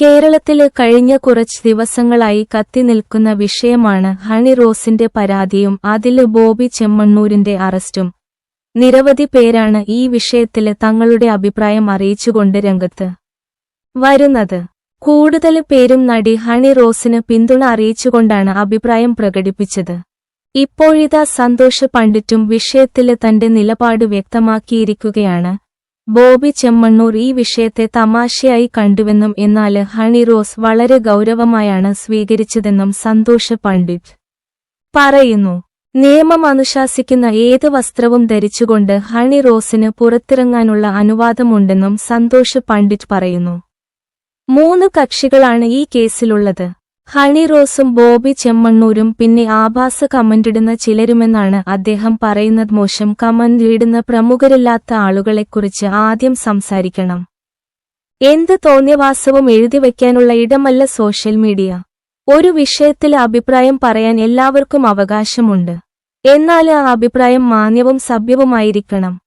കേരളത്തിൽ കഴിഞ്ഞ കുറച്ച് ദിവസങ്ങളായി കത്തിനിൽക്കുന്ന വിഷയമാണ് ഹണി റോസിന്റെ പരാതിയും അതിൽ ബോബി ചെമ്മണ്ണൂരിന്റെ അറസ്റ്റും. നിരവധി പേരാണ് ഈ വിഷയത്തിൽ തങ്ങളുടെ അഭിപ്രായം അറിയിച്ചുകൊണ്ട് രംഗത്ത് വരുന്നത്. കൂടുതൽ പേരും നടി ഹണി റോസിന് പിന്തുണ അറിയിച്ചുകൊണ്ടാണ് അഭിപ്രായം പ്രകടിപ്പിച്ചത്. ഇപ്പോഴിതാ സന്തോഷ് പണ്ഡിറ്റും വിഷയത്തിൽ തന്റെ നിലപാട് വ്യക്തമാക്കിയിരിക്കുകയാണ് ബോബി ചെമ്മണ്ണൂർ ഈ വിഷയത്തെ തമാശയായി കണ്ടുവെന്നും എന്നാൽ ഹണി റോസ് വളരെ ഗൗരവമായാണ് സ്വീകരിച്ചതെന്നും സന്തോഷ് പണ്ഡിറ്റ് പറയുന്നു. നിയമം അനുശാസിക്കുന്ന ഏത് വസ്ത്രവും ധരിച്ചുകൊണ്ട് ഹണി റോസിന് പുറത്തിറങ്ങാനുള്ള അനുവാദമുണ്ടെന്നും സന്തോഷ് പണ്ഡിറ്റ് പറയുന്നു. മൂന്ന് കക്ഷികളാണ് ഈ കേസിലുള്ളത്. ഹണി റോസും ബോബി ചെമ്മണ്ണൂരും പിന്നെ ആഭാസ കമന്റിടുന്ന ചിലരുമെന്നാണ് അദ്ദേഹം പറയുന്നത്. മോശം കമന്റ് ഇടുന്ന പ്രമുഖരില്ലാത്ത ആളുകളെക്കുറിച്ച് ആദ്യം സംസാരിക്കണം. എന്ത് തോന്നിയവാസവും എഴുതി വയ്ക്കാനുള്ള ഇടമല്ല സോഷ്യൽ മീഡിയ. ഒരു വിഷയത്തിൽ അഭിപ്രായം പറയാൻ എല്ലാവർക്കും അവകാശമുണ്ട്. എന്നാൽ ആ അഭിപ്രായം മാന്യവും സഭ്യവുമായിരിക്കണം.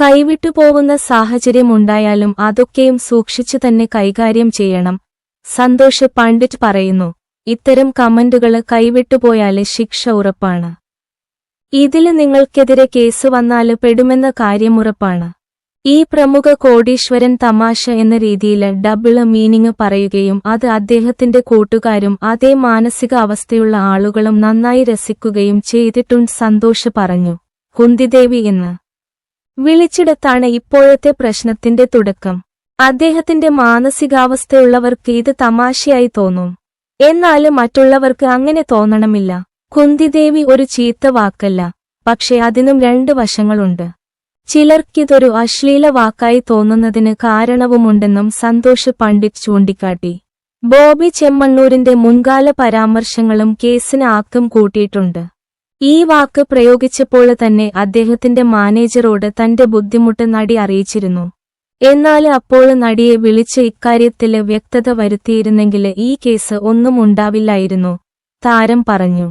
കൈവിട്ടുപോകുന്ന സാഹചര്യമുണ്ടായാലും അതൊക്കെയും സൂക്ഷിച്ചു തന്നെ കൈകാര്യം ചെയ്യണം. സന്തോഷ് പണ്ഡിറ്റ് പറയുന്നു. ഇത്തരം കമന്റുകൾ കൈവിട്ടുപോയാൽ ശിക്ഷ ഉറപ്പാണ്. ഇതിൽ നിങ്ങൾക്കെതിരെ കേസ് വന്നാൽ പെടുമെന്ന കാര്യമുറപ്പാണ് ഈ പ്രമുഖ കോടീശ്വരൻ തമാശ എന്ന രീതിയിൽ ഡബിൾ മീനിങ് പറയുകയും അത് അദ്ദേഹത്തിന്റെ കൂട്ടുകാരും അതേ മാനസിക അവസ്ഥയുള്ള ആളുകളും നന്നായി രസിക്കുകയും ചെയ്തിട്ടുണ്ട് സന്തോഷ് പറഞ്ഞു. കുന്തിദേവി എന്ന്. വിളിച്ചിടത്താണ് ഇപ്പോഴത്തെ പ്രശ്നത്തിന്റെ തുടക്കം. അദ്ദേഹത്തിന്റെ മാനസികാവസ്ഥയുള്ളവർക്ക് ഇത് തമാശയായി തോന്നും. എന്നാൽ മറ്റുള്ളവർക്ക് അങ്ങനെ തോന്നണമില്ല. കുന്തിദേവി ഒരു ചീത്ത വാക്കല്ല. പക്ഷെ അതിനും രണ്ട് വശങ്ങളുണ്ട്. ചിലർക്കിതൊരു അശ്ലീല വാക്കായി തോന്നുന്നതിന് കാരണവുമുണ്ടെന്നും സന്തോഷ് പണ്ഡിറ്റ് ചൂണ്ടിക്കാട്ടി. ബോബി ചെമ്മണ്ണൂരിന്റെ മുൻകാല പരാമർശങ്ങളും കേസിന് ആക്കം കൂട്ടിയിട്ടുണ്ട്. ഈ വാക്ക് പ്രയോഗിച്ചപ്പോൾ തന്നെ അദ്ദേഹത്തിന്റെ മാനേജറോട് തന്റെ ബുദ്ധിമുട്ട് നടി അറിയിച്ചിരുന്നു. എന്നാൽ അപ്പോൾ നടിയെ വിളിച്ച് ഇക്കാര്യത്തിൽ വ്യക്തത വരുത്തിയിരുന്നെങ്കിൽ ഈ കേസ് ഒന്നും ഉണ്ടാവില്ലായിരുന്നു താരം പറഞ്ഞു.